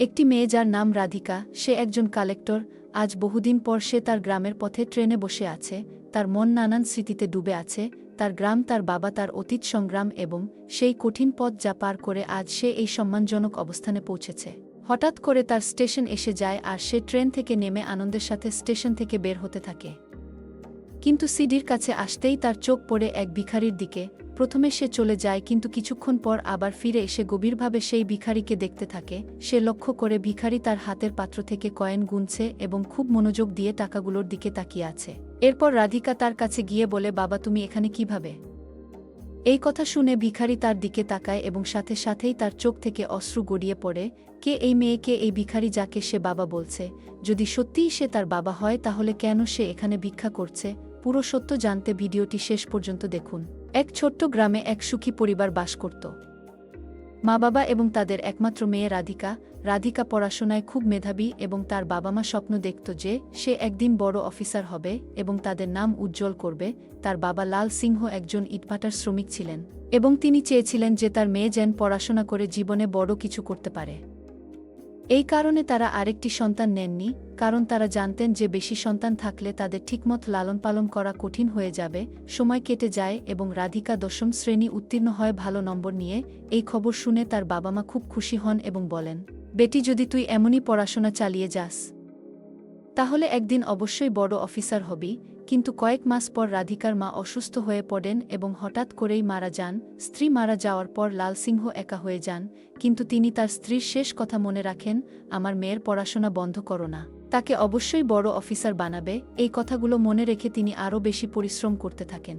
একটি মেয়ে যার নাম রাধিকা, সে একজন কালেক্টর, আজ বহুদিন পর সে তার গ্রামের পথে ট্রেনে বসে আছে, তার মন নানান স্মৃতিতে ডুবে আছে, তার গ্রাম তার বাবা তার অতীত সংগ্রাম এবং সেই কঠিন পথ যা পার করে আজ সে এই সম্মানজনক অবস্থানে পৌঁছেছে। হঠাৎ করে তার স্টেশন এসে যায় আর সে ট্রেন থেকে নেমে আনন্দের সাথে স্টেশন থেকে বের হতে থাকে। কিন্তু সিডির কাছে আসতেই তার চোখ পড়ে এক ভিখারির দিকে। প্রথমে সে চলে যায়, কিন্তু কিছুক্ষণ পর আবার ফিরে এসে গভীরভাবে সেই ভিখারিকে দেখতে থাকে। সে লক্ষ্য করে ভিখারি তার হাতের পাত্র থেকে কয়েন গুনছে এবং খুব মনোযোগ দিয়ে টাকাগুলোর দিকে তাকিয়ে আছে। এরপর রাধিকা তার কাছে গিয়ে বলে, বাবা, তুমি এখানে কীভাবে? এই কথা শুনে ভিখারি তার দিকে তাকায় এবং সাথে সাথেই তার চোখ থেকে অশ্রু গড়িয়ে পড়ে। কে এই মেয়েকে, এই ভিখারি যাকে সে বাবা বলছে? যদি সত্যিই সে তার বাবা হয়, তাহলে কেন সে এখানে ভিক্ষা করছে? পুরো সত্য জানতে ভিডিওটি শেষ পর্যন্ত দেখুন। এক ছোট্ট গ্রামে এক সুখী পরিবার বাস করত। মা বাবা এবং তাদের একমাত্র মেয়ে রাধিকা রাধিকা পড়াশোনায় খুব মেধাবী এবং তার বাবা মা স্বপ্ন দেখত যে সে একদিন বড় অফিসার হবে এবং তাদের নাম উজ্জ্বল করবে, তার বাবা লাল সিংহ একজন ইটভাটার শ্রমিক ছিলেন এবং তিনি চেয়েছিলেন যে তার মেয়ে যেন পড়াশোনা করে জীবনে বড় কিছু করতে পারে। এই কারণে তারা আরেকটি সন্তান নেননি, কারণ তারা জানতেন যে বেশি সন্তান থাকলে তাদের ঠিকমত লালন পালন করা কঠিন হয়ে যাবে, সময় কেটে যায় এবং রাধিকা দশম শ্রেণি উত্তীর্ণ হয় ভালো নম্বর নিয়ে। এই খবর শুনে তার বাবা মা খুব খুশি হন এবং বলেন, বেটি, যদি তুই এমনই পড়াশোনা চালিয়ে যাস, তাহলে একদিন অবশ্যই বড় অফিসার হবি। কিন্তু কয়েক মাস পর রাধিকার মা অসুস্থ হয়ে পড়েন এবং হঠাৎ করেই মারা যান। স্ত্রী মারা যাওয়ার পর লাল সিংহ একা হয়ে যান, কিন্তু তিনি তার স্ত্রীর শেষ কথা মনে রাখেন, আমার মেয়ের পড়াশোনা বন্ধ করো না। তাকে অবশ্যই বড় অফিসার বানাবে। এই কথাগুলো মনে রেখে তিনি আরও বেশি পরিশ্রম করতে থাকেন।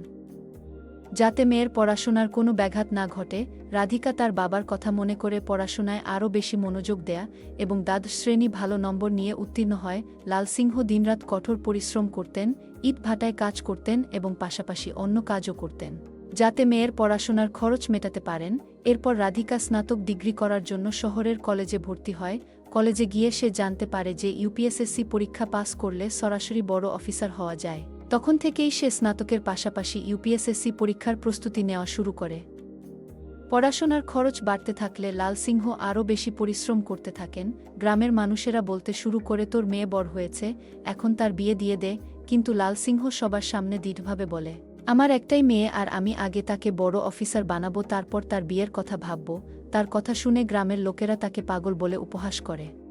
যাতে মেয়ের পড়াশোনার কোনো ব্যাঘাত না ঘটে, রাধিকা তার বাবার কথা মনে করে পড়াশোনায় আরও বেশি মনোযোগ দেয়া এবং দ্বাদশ শ্রেণি ভালো নম্বর নিয়ে উত্তীর্ণ হয়। লাল সিংহ দিনরাত কঠোর পরিশ্রম করতেন, ইট ভাটায় কাজ করতেন এবং পাশাপাশি অন্য কাজও করতেন। যাতে মেয়ের পড়াশোনার খরচ মেটাতে পারেন, এরপর রাধিকা স্নাতক ডিগ্রি করার জন্য শহরের কলেজে ভর্তি হয়। কলেজে গিয়ে সে জানতে পারে যে ইউপিএসএসসি পরীক্ষা পাস করলে সরাসরি বড় অফিসার হওয়া যায়। তখন থেকেই সে স্নাতকের পাশাপাশি ইউপিএসএসসি পরীক্ষার প্রস্তুতি নেওয়া শুরু করে। পড়াশোনার খরচ বাড়তে থাকলে লাল সিংহ আরও বেশি পরিশ্রম করতে থাকেন। গ্রামের মানুষেরা বলতে শুরু করে, তোর মেয়ে বড় হয়েছে, এখন তার বিয়ে দিয়ে দে। কিন্তু লাল সিংহ সবার সামনে দৃঢ়ভাবে বলে, আমার একটাই মেয়ে আর আমি আগে তাকে বড় অফিসার বানাবো, তারপর তার বিয়ের কথা ভাবব। তার কথা শুনে গ্রামের লোকেরা তাকে পাগল বলে উপহাস করে।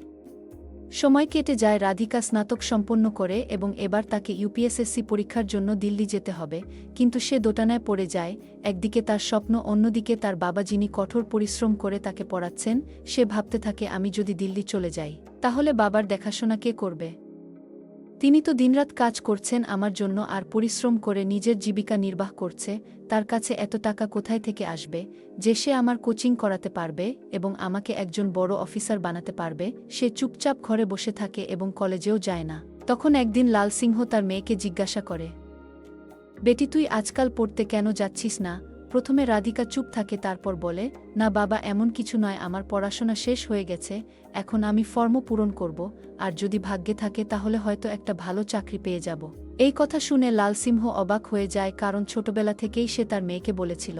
সময় কেটে যায় রাধিকা স্নাতক সম্পন্ন করে এবং এবার তাকে ইউপিএসএসসি পরীক্ষার জন্য দিল্লি যেতে হবে, কিন্তু সে দোটানায় পড়ে যায়, একদিকে তার স্বপ্ন, অন্যদিকে তার বাবা যিনি কঠোর পরিশ্রম করে তাকে পড়াচ্ছেন, সে ভাবতে থাকে, আমি যদি দিল্লি চলে যাই, তাহলে বাবার দেখাশোনা কে করবে? তিনি তো দিনরাত কাজ করছেন আমার জন্য আর পরিশ্রম করে নিজের জীবিকা নির্বাহ করছে, তার কাছে এত টাকা কোথায় থেকে আসবে, যে সে আমার কোচিং করাতে পারবে এবং আমাকে একজন বড় অফিসার বানাতে পারবে, সে চুপচাপ ঘরে বসে থাকে এবং কলেজেও যায় না। তখন একদিন লাল সিংহ তার মেয়েকে জিজ্ঞাসা করে, বেটি, তুই আজকাল পড়তে কেন যাচ্ছিস না? প্রথমে রাধিকা চুপ থাকে, তারপর বলে, না বাবা, এমন কিছু নয়, আমার পড়াশোনা শেষ হয়ে গেছে, এখন আমি ফর্ম পূরণ করব, আর যদি ভাগ্যে থাকে তাহলে হয়তো একটা ভালো চাকরি পেয়ে যাব। এই কথা শুনে লাল সিংহ অবাক হয়ে যায়, কারণ ছোটবেলা থেকেই সে তার মেয়েকে বলেছিল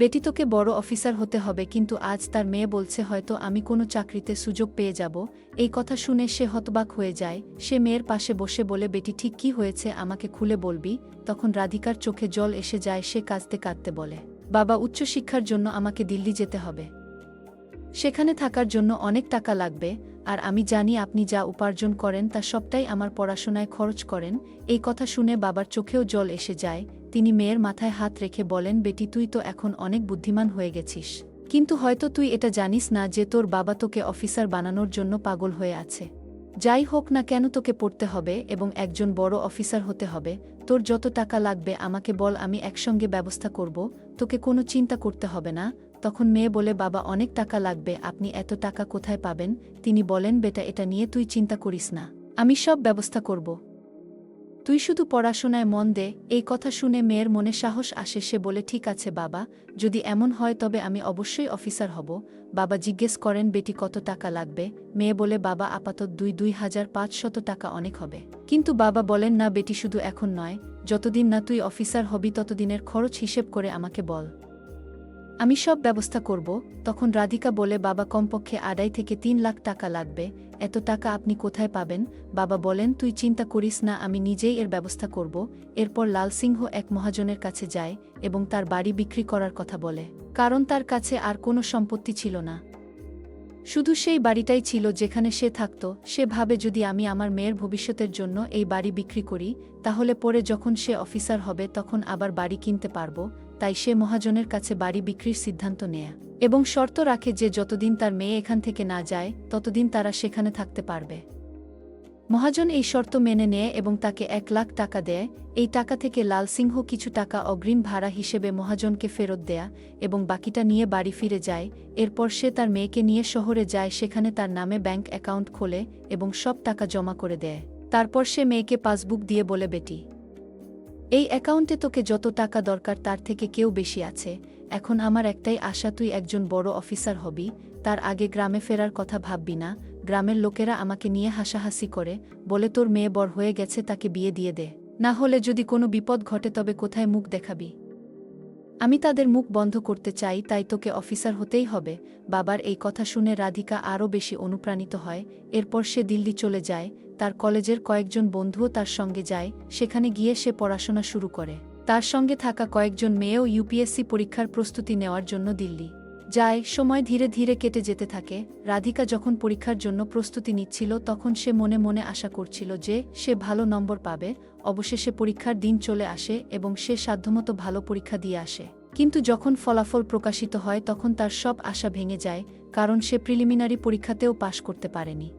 বেটি তোকে বড় অফিসার হতে হবে, কিন্তু আজ তার মেয়ে বলছে হয়তো আমি কোনো চাকরিতে সুযোগ পেয়ে যাব। এই কথা শুনে সে হতবাক হয়ে যায়। সে মেয়ের পাশে বসে বলে, বেটি, ঠিক কি হয়েছে? আমাকে খুলে বলবি? তখন রাধিকার চোখে জল এসে যায়, সে কাঁদতে কাঁদতে বলে, বাবা, উচ্চশিক্ষার জন্য আমাকে দিল্লি যেতে হবে। সেখানে থাকার জন্য অনেক টাকা লাগবে। আর আমি জানি আপনি যা উপার্জন করেন তা সবটাই আমার পড়াশোনায় খরচ করেন। এই কথা শুনে বাবার চোখেও জল এসে যায়। তিনি মেয়ের মাথায় হাত রেখে বলেন, বেটি, তুই তো এখন অনেক বুদ্ধিমান হয়ে গেছিস। কিন্তু হয়তো তুই এটা জানিস না যে তোর বাবা তোকে অফিসার বানানোর জন্য পাগল হয়ে আছে। যাই হোক না কেন তোকে পড়তে হবে এবং একজন বড় অফিসার হতে হবে। তোর যত টাকা লাগবে আমাকে বল, আমি একসঙ্গে ব্যবস্থা করব। তোকে কোনো চিন্তা করতে হবে না। তখন মেয়ে বলে, বাবা, অনেক টাকা লাগবে, আপনি এত টাকা কোথায় পাবেন? তিনি বলেন, বেটা, এটা নিয়ে তুই চিন্তা করিস না, আমি সব ব্যবস্থা করব। তুই শুধু পড়াশোনায় মন দে। এই কথা শুনে মেয়ের মনে সাহস আসে, সে বলে, ঠিক আছে, বাবা, যদি এমন হয় তবে আমি অবশ্যই অফিসার হব। বাবা জিজ্ঞেস করেন, বেটি, কত টাকা লাগবে? মেয়ে বলে, বাবা, আপাতত দুই দুই হাজার পাঁচশত টাকা অনেক হবে। কিন্তু বাবা বলেন, না, বেটি, শুধু এখন নয়, যতদিন না তুই অফিসার হবি, ততদিনের খরচ হিসেব করে আমাকে বল। আমি সব ব্যবস্থা করব, তখন রাধিকা বলে, বাবা কমপক্ষে আড়াই থেকে তিন লাখ টাকা লাগবে, এত টাকা আপনি কোথায় পাবেন? বাবা বলেন, তুই চিন্তা করিস না, আমি নিজেই এর ব্যবস্থা করব। এরপর লাল সিংহ এক মহাজনের কাছে যায় এবং তার বাড়ি বিক্রি করার কথা বলে। কারণ তার কাছে আর কোনো সম্পত্তি ছিল না। শুধু সেই বাড়িটাই ছিল যেখানে সে থাকত। সে ভাবে, যদি আমি আমার মেয়ের ভবিষ্যতের জন্য এই বাড়ি বিক্রি করি, তাহলে পরে যখন সে অফিসার হবে, তখন আবার বাড়ি কিনতে পারব। তাই সে মহাজনের কাছে বাড়ি বিক্রির সিদ্ধান্ত নেয়া এবং শর্ত রাখে যে যতদিন তার মেয়ে এখান থেকে না যায়, ততদিন তারা সেখানে থাকতে পারবে। মহাজন এই শর্ত মেনে নেয় এবং তাকে এক লাখ টাকা দেয়। এই টাকা থেকে লাল সিংহ কিছু টাকা অগ্রিম ভাড়া হিসেবে মহাজনকে ফেরত দেয়া এবং বাকিটা নিয়ে বাড়ি ফিরে যায়। এরপর সে তার মেয়েকে নিয়ে শহরে যায়, সেখানে তার নামে ব্যাংক অ্যাকাউন্ট খোলে এবং সব টাকা জমা করে দেয়। তারপর সে মেয়েকে পাসবুক দিয়ে বলে, বেটি এই অ্যাকাউন্টে তোকে যত টাকা দরকার তার থেকে কেউ বেশি আছে। এখন আমার একটাই আশা, তুই একজন বড় অফিসার হবি। তার আগে গ্রামে ফেরার কথা ভাববি না। গ্রামের লোকেরা আমাকে নিয়ে হাসাহাসি করে, বলে তোর মেয়ে বড় হয়ে গেছে, তাকে বিয়ে দিয়ে দে। না হলে যদি কোনো বিপদ ঘটে, তবে কোথায় মুখ দেখাবি? আমি তাদের মুখ বন্ধ করতে চাই, তাই তোকে অফিসার হতেই হবে। বাবার এই কথা শুনে রাধিকা আরও বেশি অনুপ্রাণিত হয়। এরপর সে দিল্লি চলে যায়। তার কলেজের কয়েকজন বন্ধুও তার সঙ্গে যায়, সেখানে গিয়ে সে পড়াশোনা শুরু করে। তার সঙ্গে থাকা কয়েকজন মেয়েও ইউপিএসসি পরীক্ষার প্রস্তুতি নেওয়ার জন্য দিল্লি যায়। সময় ধীরে ধীরে কেটে যেতে থাকে। রাধিকা যখন পরীক্ষার জন্য প্রস্তুতি নিচ্ছিল, তখন সে মনে মনে আশা করছিল যে, সে ভালো নম্বর পাবে। অবশেষে পরীক্ষার দিন চলে আসে এবং সে সাধ্যমতো ভালো পরীক্ষা দিয়ে আসে। কিন্তু যখন ফলাফল প্রকাশিত হয়, তখন তার সব আশা ভেঙে যায়, কারণ সে প্রিলিমিনারি পরীক্ষাতেও পাশ করতে পারেনি।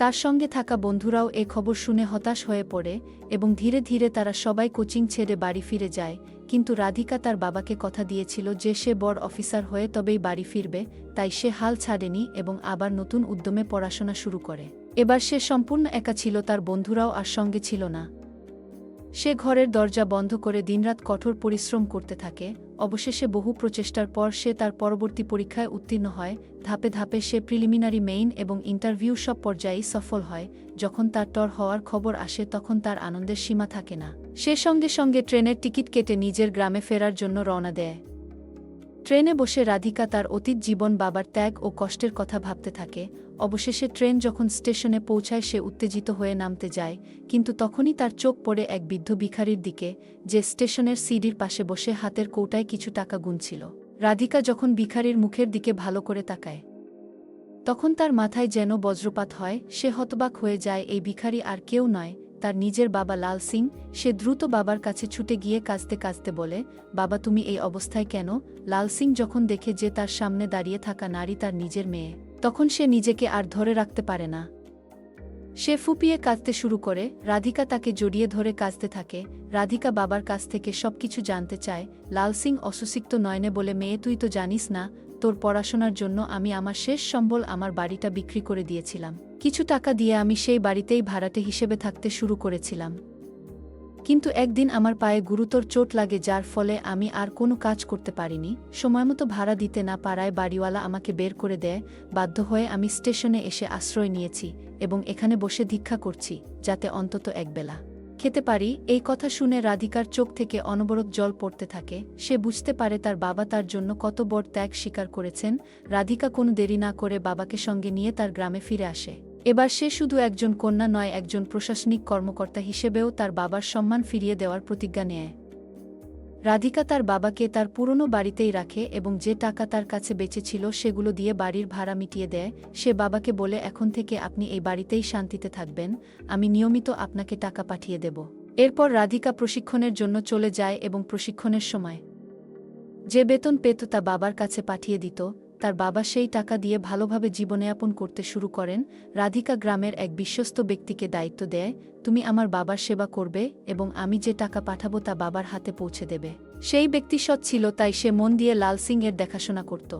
তার সঙ্গে থাকা বন্ধুরাও এ খবর শুনে হতাশ হয়ে পড়ে এবং ধীরে ধীরে তারা সবাই কোচিং ছেড়ে বাড়ি ফিরে যায়, কিন্তু রাধিকা তার বাবাকে কথা দিয়েছিল যে সে বড় অফিসার হয়ে তবেই বাড়ি ফিরবে, তাই সে হাল ছাড়েনি এবং আবার নতুন উদ্যমে পড়াশোনা শুরু করে। এবার সে সম্পূর্ণ একা ছিল, তার বন্ধুরাও আর সঙ্গে ছিল না। সে ঘরের দরজা বন্ধ করে দিনরাত কঠোর পরিশ্রম করতে থাকে। অবশেষে বহু প্রচেষ্টার পর সে তার পরবর্তী পরীক্ষায় উত্তীর্ণ হয়। ধাপে ধাপে সে প্রিলিমিনারি মেইন এবং ইন্টারভিউ সব পর্যায়েই সফল হয়। যখন তার টর হওয়ার খবর আসে, তখন তার আনন্দের সীমা থাকে না। সে সঙ্গে সঙ্গে ট্রেনের টিকিট কেটে নিজের গ্রামে ফেরার জন্য রওনা দেয়। ট্রেনে বসে রাধিকা তার অতীত জীবন বাবার ত্যাগ ও কষ্টের কথা ভাবতে থাকে। অবশেষে ট্রেন যখন স্টেশনে পৌঁছায়, সে উত্তেজিত হয়ে নামতে যায়, কিন্তু তখনই তার চোখ পড়ে এক বৃদ্ধ ভিখারির দিকে, যে স্টেশনের সিডির পাশে বসে হাতের কৌটায় কিছু টাকা গুনছিল। রাধিকা যখন ভিখারির মুখের দিকে ভালো করে তাকায়, তখন তার মাথায় যেন বজ্রপাত হয়, সে হতবাক হয়ে যায়, এই ভিখারি আর কেউ নয়, তার নিজের বাবা লাল সিং, সে দ্রুত বাবার কাছে ছুটে গিয়ে কাঁদতে কাঁদতে বলে, বাবা, তুমি এই অবস্থায় কেন? লাল সিং যখন দেখে যে তার সামনে দাঁড়িয়ে থাকা নারী তার নিজের মেয়ে। তখন সে নিজেকে আর ধরে রাখতে পারে না। সে ফুপিয়ে কাঁদতে শুরু করে, রাধিকা তাকে জড়িয়ে ধরে কাঁদতে থাকে, রাধিকা বাবার কাছ থেকে সবকিছু জানতে চায়, লাল সিং অসুসিক্ত নয়নে বলে, মেয়ে, তুই তো জানিস না, তোর পড়াশোনার জন্য আমি আমার শেষ সম্বল আমার বাড়িটা বিক্রি করে দিয়েছিলাম। কিছু টাকা দিয়ে আমি সেই বাড়িতেই ভাড়াটে হিসেবে থাকতে শুরু করেছিলাম। কিন্তু একদিন আমার পায়ে গুরুতর চোট লাগে যার ফলে আমি আর কোনো কাজ করতে পারিনি। সময়মতো ভাড়া দিতে না পারায় বাড়িওয়ালা আমাকে বের করে দেয়। বাধ্য হয়ে আমি স্টেশনে এসে আশ্রয় নিয়েছি এবং এখানে বসে ভিক্ষা করছি, যাতে অন্তত একবেলা। খেতে পারি, এই কথা শুনে রাধিকার চোখ থেকে অনবরত জল পড়তে থাকে। সে বুঝতে পারে তার বাবা তার জন্য কত বড় ত্যাগ স্বীকার করেছেন। রাধিকা কোনো দেরি না করে বাবাকে সঙ্গে নিয়ে তার গ্রামে ফিরে আসে। এবার সে শুধু একজন কন্যা নয়, একজন প্রশাসনিক কর্মকর্তা হিসেবেও তার বাবার সম্মান ফিরিয়ে দেওয়ার প্রতিজ্ঞা নেয়। রাধিকা তার বাবাকে তার পুরনো বাড়িতেই রাখে এবং যে টাকা তার কাছে বেঁচেছিল সেগুলো দিয়ে বাড়ির ভাড়া মিটিয়ে দেয়। সে বাবাকে বলে, এখন থেকে আপনি এই বাড়িতেই শান্তিতে থাকবেন, আমি নিয়মিত আপনাকে টাকা পাঠিয়ে দেব। এরপর রাধিকা প্রশিক্ষণের জন্য চলে যায় এবং প্রশিক্ষণের সময় যে বেতন পেত তা বাবার কাছে পাঠিয়ে দিত। তার বাবা সেই টাকা দিয়ে ভালোভাবে জীবনযাপন করতে শুরু করেন। রাধিকা গ্রামের এক বিশ্বস্ত ব্যক্তিকে দায়িত্ব দেয়, তুমি আমার বাবার সেবা করবে এবং আমি যে টাকা পাঠাবো তা বাবার হাতে পৌঁছে দেবে। সেই ব্যক্তি সৎ ছিল, তাই সে মন দিয়ে লাল সিং এর দেখাশোনা করত।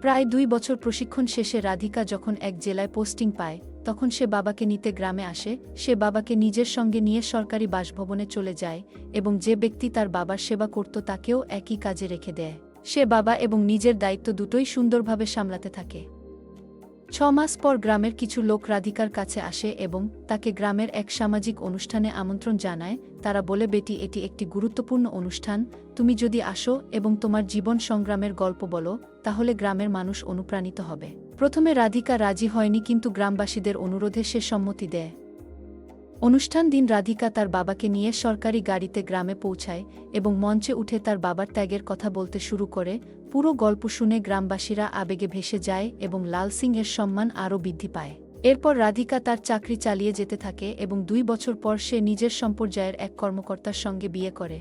প্রায় দুই বছর প্রশিক্ষণ শেষে রাধিকা যখন এক জেলায় পোস্টিং পায়, তখন সে বাবাকে নিতে গ্রামে আসে। সে বাবাকে নিজের সঙ্গে নিয়ে সরকারি বাসভবনে চলে যায় এবং যে ব্যক্তি তার বাবার সেবা করত তাকেও একই কাজে রেখে দেয়। সে বাবা এবং নিজের দায়িত্ব দুটোই সুন্দরভাবে সামলাতে থাকে। ছ মাস পর গ্রামের কিছু লোক রাধিকার কাছে আসে এবং তাকে গ্রামের এক সামাজিক অনুষ্ঠানে আমন্ত্রণ জানায়। তারা বলে, বেটি, এটি একটি গুরুত্বপূর্ণ অনুষ্ঠান। তুমি যদি আসো এবং তোমার জীবন সংগ্রামের গল্প বলো, তাহলে গ্রামের মানুষ অনুপ্রাণিত হবে। প্রথমে রাধিকা রাজি হয়নি, কিন্তু গ্রামবাসীদের অনুরোধে সে সম্মতি দেয়। অনুষ্ঠান দিন রাধিকা তার বাবাকে নিয়ে সরকারি গাড়িতে গ্রামে পৌঁছায় এবং মঞ্চে উঠে তার বাবার ত্যাগের কথা বলতে শুরু করে, পুরো গল্প শুনে গ্রামবাসীরা আবেগে ভেসে যায় এবং লাল সিং এর সম্মান আরও বৃদ্ধি পায়। এরপর রাধিকা তার চাকরি চালিয়ে যেতে থাকে এবং দুই বছর পর সে নিজের সম্পর্যায়ের এক কর্মকর্তার সঙ্গে বিয়ে করে।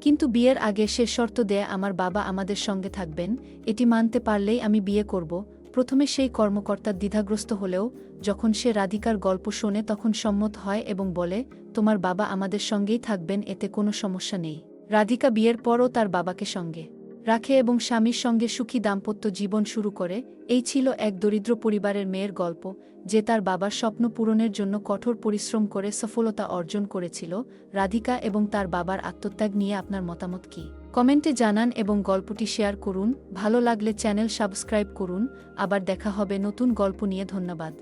কিন্তু বিয়ের আগে সে শর্ত দেয়, আমার বাবা আমাদের সঙ্গে থাকবেন, এটি মানতে পারলেই আমি বিয়ে করব প্রথমে সেই কর্মকর্তা দ্বিধাগ্রস্ত হলেও, যখন সে রাধিকার গল্প শোনে তখন সম্মত হয় এবং বলে, তোমার বাবা আমাদের সঙ্গেই থাকবেন, এতে কোনো সমস্যা নেই। রাধিকা বিয়ের পরও তার বাবাকে সঙ্গে রাখে এবং স্বামীর সঙ্গে সুখী দাম্পত্য জীবন শুরু করে। এই ছিল এক দরিদ্র পরিবারের মেয়ের গল্প, যে তার বাবার স্বপ্ন পূরণের জন্য কঠোর পরিশ্রম করে সফলতা অর্জন করেছিল। রাধিকা এবং তার বাবার আত্মত্যাগ নিয়ে আপনার মতামত কি? কমেন্টে জানান এবং গল্পটি শেয়ার করুন। ভালো লাগলে চ্যানেল সাবস্ক্রাইব করুন। আবার দেখা হবে নতুন গল্প নিয়ে। ধন্যবাদ।